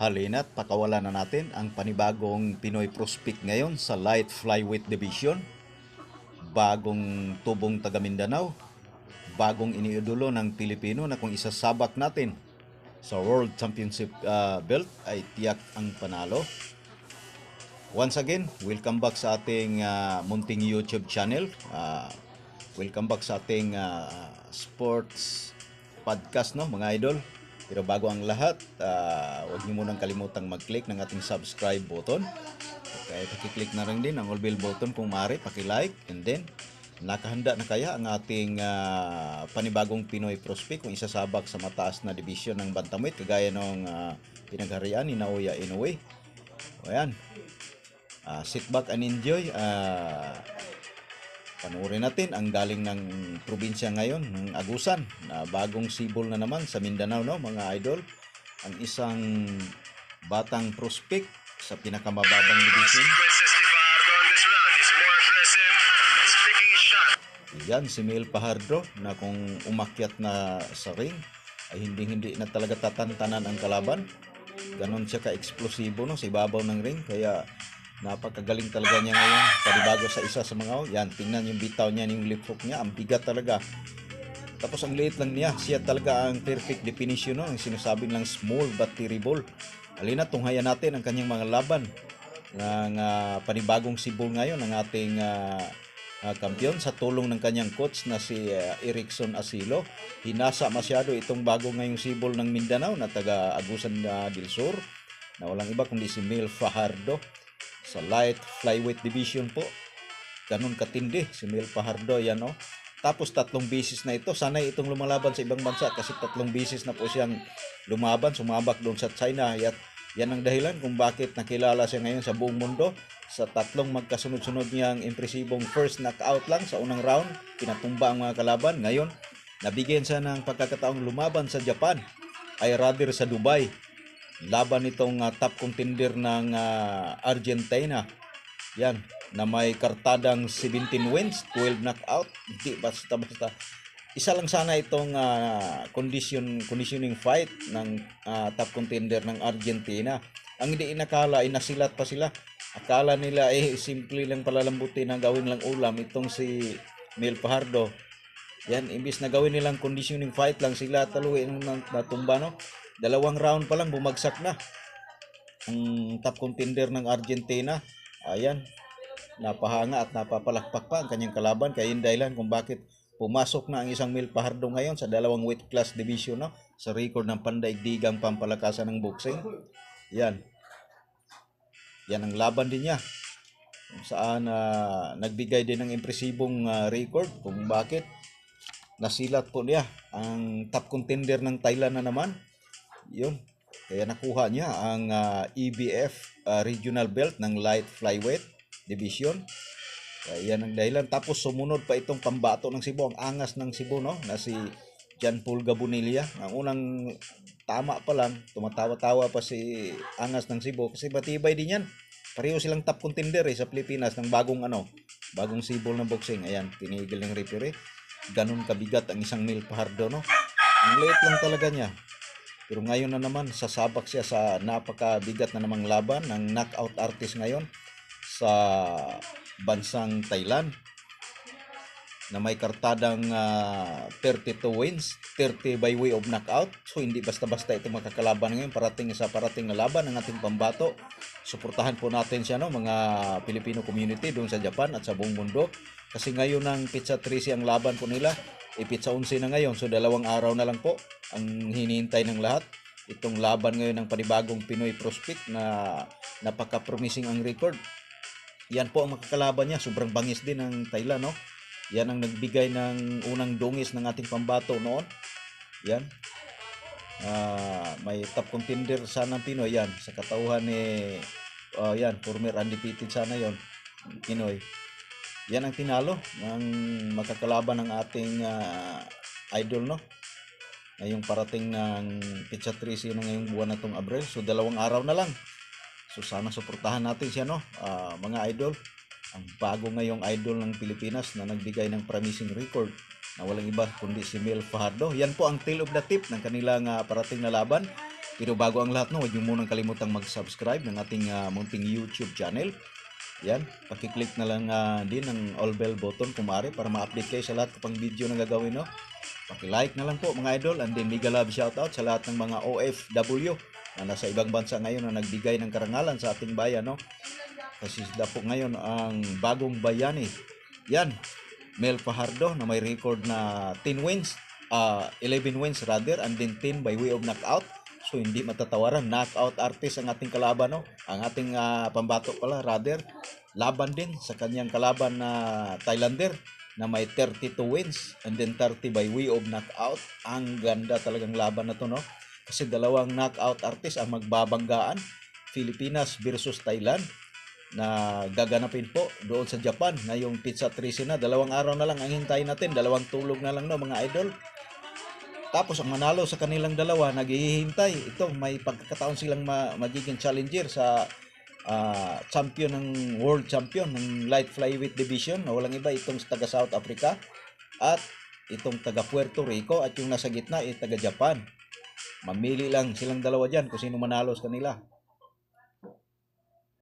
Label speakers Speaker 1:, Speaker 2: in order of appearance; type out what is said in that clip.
Speaker 1: Halina't pakawalan na natin ang panibagong Pinoy prospect ngayon sa light flyweight division. Bagong tubong taga Mindanao. Bagong iniidolo ng Pilipino na kung isasabak natin sa World Championship ah, belt ay tiyak ang panalo. Once again, welcome back sa ating ah, munting YouTube channel. Ah, welcome back sa ating ah, sports podcast, no, mga idol. Pero bago ang lahat, ah, huwag niyo munang kalimutang mag-click ng ating subscribe button. Okay, pakiclick na rin din ang all bell button kung maaari, paki-like and then nakahanda na kaya ang ating ah, panibagong Pinoy prospect kung isasabak sa mataas na division ng bantamweight kagaya ng ah, pinagharian ni Naoya Inoue. O yan, Ah, sit back and enjoy. Ah, panoorin natin ang galing ng probinsya ngayon, ng Agusan, na bagong sibol na naman sa Mindanao, no, mga idol. Ang isang batang prospect sa pinakamababang division. Yan, si Mel Pajardo na kung umakyat na sa ring ay hindi hindi na talaga tatantanan ang kalaban. Ganon siya ka-eksplosibo no, sa ibabaw ng ring. Kaya napakagaling talaga niya ngayon. Panibago sa isa sa mga, yan, tingnan yung bitaw niya, yung lip hook niya, ang bigat talaga. Tapos ang liit lang niya, siya talaga ang perfect definition no, ang sinasabing lang small but terrible. Alina, tunghayan natin ang kanyang mga laban ng ah, panibagong sibol ngayon ng ating ah, ah, kampiyon sa tulong ng kanyang coach na si ah, Erickson Asilo. Hinasa masyado itong bago ngayong sibol ng Mindanao na taga Agusan ah, del Sur na walang iba kundi si Mil Fajardo sa light flyweight division po. Ganun katindi si Mil Fajardo yan no. Tapos tatlong bisis na ito, sanay itong lumalaban sa ibang bansa kasi tatlong bisis na po siyang lumaban, sumabak doon sa China. At yan ang dahilan kung bakit nakilala siya ngayon sa buong mundo sa tatlong magkasunod-sunod niyang impresibong first knockout lang sa unang round. Pinatumba ang mga kalaban. Ngayon, nabigyan siya ng pagkakataong lumaban sa Japan ay rather sa Dubai. Laban itong ah, top contender ng ah, Argentina. Yan, na may kartadang 17 wins, 12 knockout. Hindi basta-basta. Isa lang sana itong ah, condition conditioning fight ng ah, top contender ng Argentina. Ang hindi inakala ay nasilat pa sila. Akala nila eh simple lang palalambutin na gawin lang ulam itong si Mel Fajardo. Yan, imbis na gawin nilang conditioning fight lang sila taluin ng natumba no. Dalawang round pa lang bumagsak na ang top contender ng Argentina. Ayan, napahanga at napapalakpak pa ang kanyang kalaban kaya yun dahilan kung bakit pumasok na ang isang Mil Pajardo ngayon sa dalawang weight class division no sa record ng pandaigdigang pampalakasan ng boxing. Yan. Yan ang laban din niya. Kung saan ah, nagbigay din ng impresibong ah, record kung bakit nasilat po niya ang top contender ng Thailand na naman. Yun. Kaya nakuha niya ang ah, EBF ah, regional belt ng light flyweight division. Kaya yan ang dahilan. Tapos sumunod pa itong pambato ng Cebu, ang angas ng Cebu, no? Na si John Paul Gabonilla. Ang unang tama pa lang, tumatawa-tawa pa si angas ng Cebu kasi batibay din yan. Pareho silang top contender eh, sa Pilipinas ng bagong ano, bagong sibol ng boxing. Ayan, tinigil ng referee. Ganun kabigat ang isang mil pahardo, no? Ang liit lang talaga niya. Pero ngayon na naman, sasabak siya sa napakabigat na namang laban ng knockout artist ngayon sa bansang Thailand na may kartadang ah, 32 wins, 30 by way of knockout. So hindi basta-basta ito makakalaban ngayon, parating sa parating na laban ng ating pambato. Suportahan po natin siya no, mga Filipino community doon sa Japan at sa buong mundo. Kasi ngayon ng Pizza 13 ang laban po nila. E Pizza 11 na ngayon, so dalawang araw na lang po ang hinihintay ng lahat. Itong laban ngayon ng panibagong Pinoy prospect na napaka-promising ang record. Yan po ang makakalaban niya. Sobrang bangis din ng Thailand, no? Yan ang nagbigay ng unang dungis ng ating pambato noon. Yan. Ah, may top contender sana ng Pinoy yan sa katauhan ni oh, yan, former undefeated sana yon Pinoy. Yan ang tinalo ng makakalaban ng ating ah, idol no. Ngayong parating ng Pizza 13 no ngayong buwan na tong Abril. So dalawang araw na lang. So sana suportahan natin siya no, ah, mga idol. Ang bago ngayong idol ng Pilipinas na nagbigay ng promising record na walang iba kundi si Mel Fajardo. Yan po ang tail of the tip ng kanilang ah, parating na laban. Pero bago ang lahat no, huwag niyo munang kalimutang mag-subscribe ng ating ah, munting YouTube channel. Yan, pakiclick na lang ah, din ang all bell button kung maaari para ma-update kayo sa lahat ng video na gagawin no. Paki-like na lang po mga idol and then mega love shoutout sa lahat ng mga OFW na nasa ibang bansa ngayon na nagbigay ng karangalan sa ating bayan no. Kasi sila po ngayon ang bagong bayani. Yan, Mel Fajardo na may record na 10 wins, ah 11 wins rather, and then 10 by way of knockout. So hindi matatawaran, knockout artist ang ating kalaban, no? Ang ating ah, pambato pala, rather, laban din sa kanyang kalaban na Thailander na may 32 wins and then 30 by way of knockout. Ang ganda talagang laban na to, no? Kasi dalawang knockout artist ang magbabanggaan, Pilipinas versus Thailand na gaganapin po doon sa Japan ngayong Pizza 13 na. Dalawang araw na lang ang hintayin natin. Dalawang tulog na lang no mga idol. Tapos ang manalo sa kanilang dalawa, naghihintay. Ito, may pagkakataon silang ma- magiging challenger sa ah, champion ng world champion ng light flyweight division na walang iba itong taga South Africa at itong taga Puerto Rico at yung nasa gitna ay taga Japan. Mamili lang silang dalawa dyan kung sino manalo sa kanila.